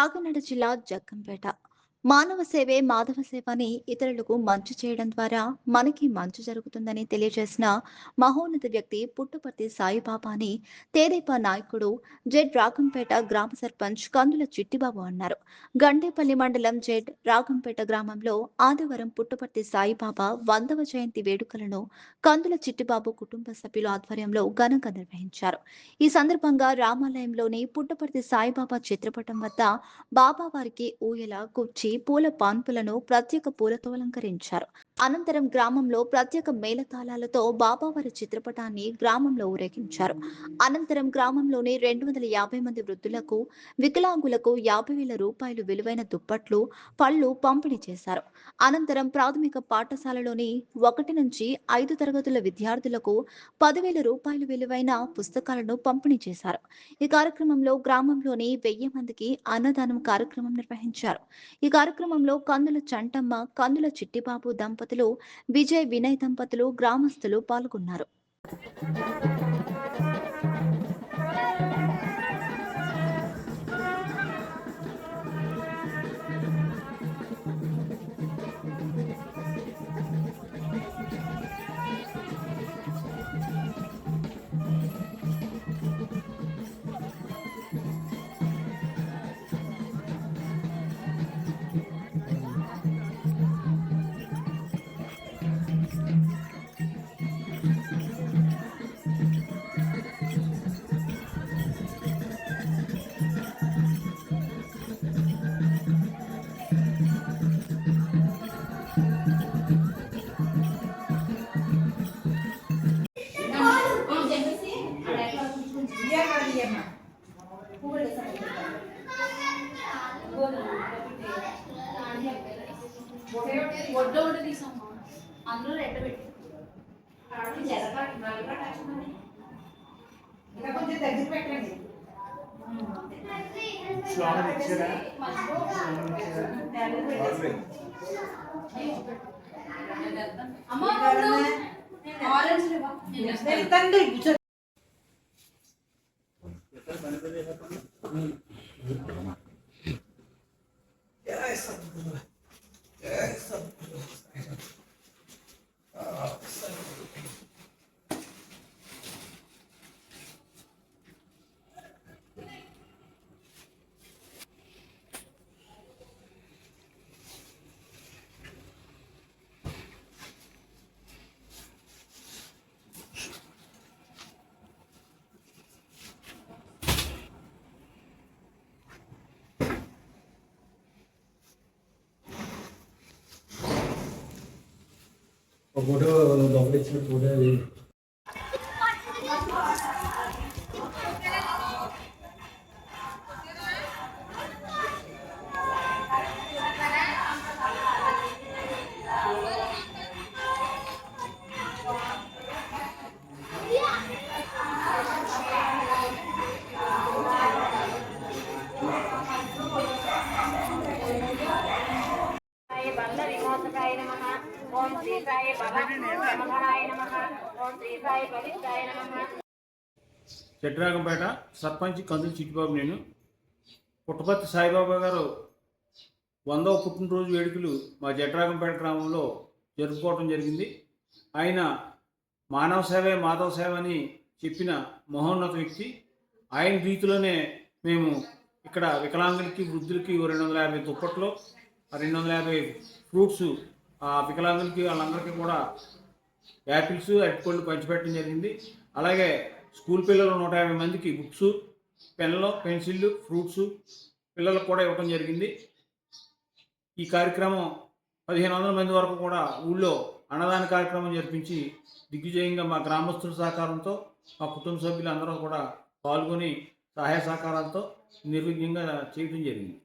కాకినాడ జిల్లా జగ్గంపేట. మానవ సేవే మాధవ సేవ అని ఇతరులకు మంచి చేయడం ద్వారా మనకి మంచి జరుగుతుందని తెలియజేసిన మహోన్నత వ్యక్తి పుట్టుపర్తి సాయిబాబా అని తేదేపా నాయకుడు జెడ్ రాగంపేట గ్రామ సర్పంచ్ కందుల చిట్టిబాబు అన్నారు. గండేపల్లి మండలం జెడ్ రాగంపేట గ్రామంలో ఆదివారం పుట్టుపర్తి సాయిబాబా వందవ జయంతి వేడుకలను కందుల చిట్టిబాబు కుటుంబ సభ్యుల ఆధ్వర్యంలో ఘనంగా నిర్వహించారు. ఈ సందర్భంగా రామాలయంలోని పుట్టపర్తి సాయిబాబా చిత్రపటం వద్ద బాబా వారికి ఊయల కుర్చీ పూల పాన్పులను ప్రత్యేక పూలతో అలంకరించారు. అనంతరం గ్రామంలో ప్రత్యేక మేళతాళాలతో బాబావారి చిత్రపటాన్ని గ్రామంలో ఊరేగించారు. అనంతరం గ్రామంలోని రెండు వందల యాభై మంది వృద్ధులకు వికలాంగులకు యాభై వేల రూపాయలు విలువైన దుప్పట్లు పళ్ళు పంపిణీ చేశారు. అనంతరం ప్రాథమిక పాఠశాలలోని ఒకటి నుంచి ఐదు తరగతుల విద్యార్థులకు పదివేల రూపాయలు విలువైన పుస్తకాలను పంపిణీ చేశారు. ఈ కార్యక్రమంలో గ్రామంలోని వెయ్యి మందికి అన్నదానం కార్యక్రమం నిర్వహించారు. ఈ కార్యక్రమంలో కందుల చంటమ్మ కందుల చిట్టిబాబు దంపతులు విజయ్ వినయ్ దంపతులు గ్రామస్తులు పాల్గొన్నారు. అందులో ఇంకా కొంచెం దగ్గర పెట్టండి. తండ్రి ఫోటో లోపల ఇచ్చిన ఫోటో నమః చెట్రాగంపేట సర్పంచ్ కందులు చిట్టిబాబు నేను. పుట్టపర్తి సాయిబాబా గారు వందవ పుట్టినరోజు వేడుకలు మా జట్రాగంపేట గ్రామంలో జరుపుకోవడం జరిగింది. ఆయన మానవ సేవే మాధవ సేవ అని చెప్పిన మహోన్నత వ్యక్తి. ఆయన రీతిలోనే మేము ఇక్కడ వికలాంగులకి వృద్ధులకి రెండు వందల యాభై దుప్పట్లు రెండు వందల యాభై ఫ్రూట్స్ వికలాంగులకి వాళ్ళందరికీ కూడా యాపిల్స్ అరటిపళ్ళు పంచిపెట్టడం జరిగింది. అలాగే స్కూల్ పిల్లలు నూట యాభై మందికి బుక్స్ పెన్లు పెన్సిళ్ళు ఫ్రూట్స్ పిల్లలకు కూడా ఇవ్వడం జరిగింది. ఈ కార్యక్రమం పదిహేను వందల మంది వరకు కూడా ఊళ్ళో అన్నదాన కార్యక్రమం జరిపించి దిగ్విజయంగా మా గ్రామస్తుల సహకారంతో మా కుటుంబ సభ్యులందరూ కూడా పాల్గొని సహాయ సహకారాలతో నిర్విఘ్నంగా చేయడం జరిగింది.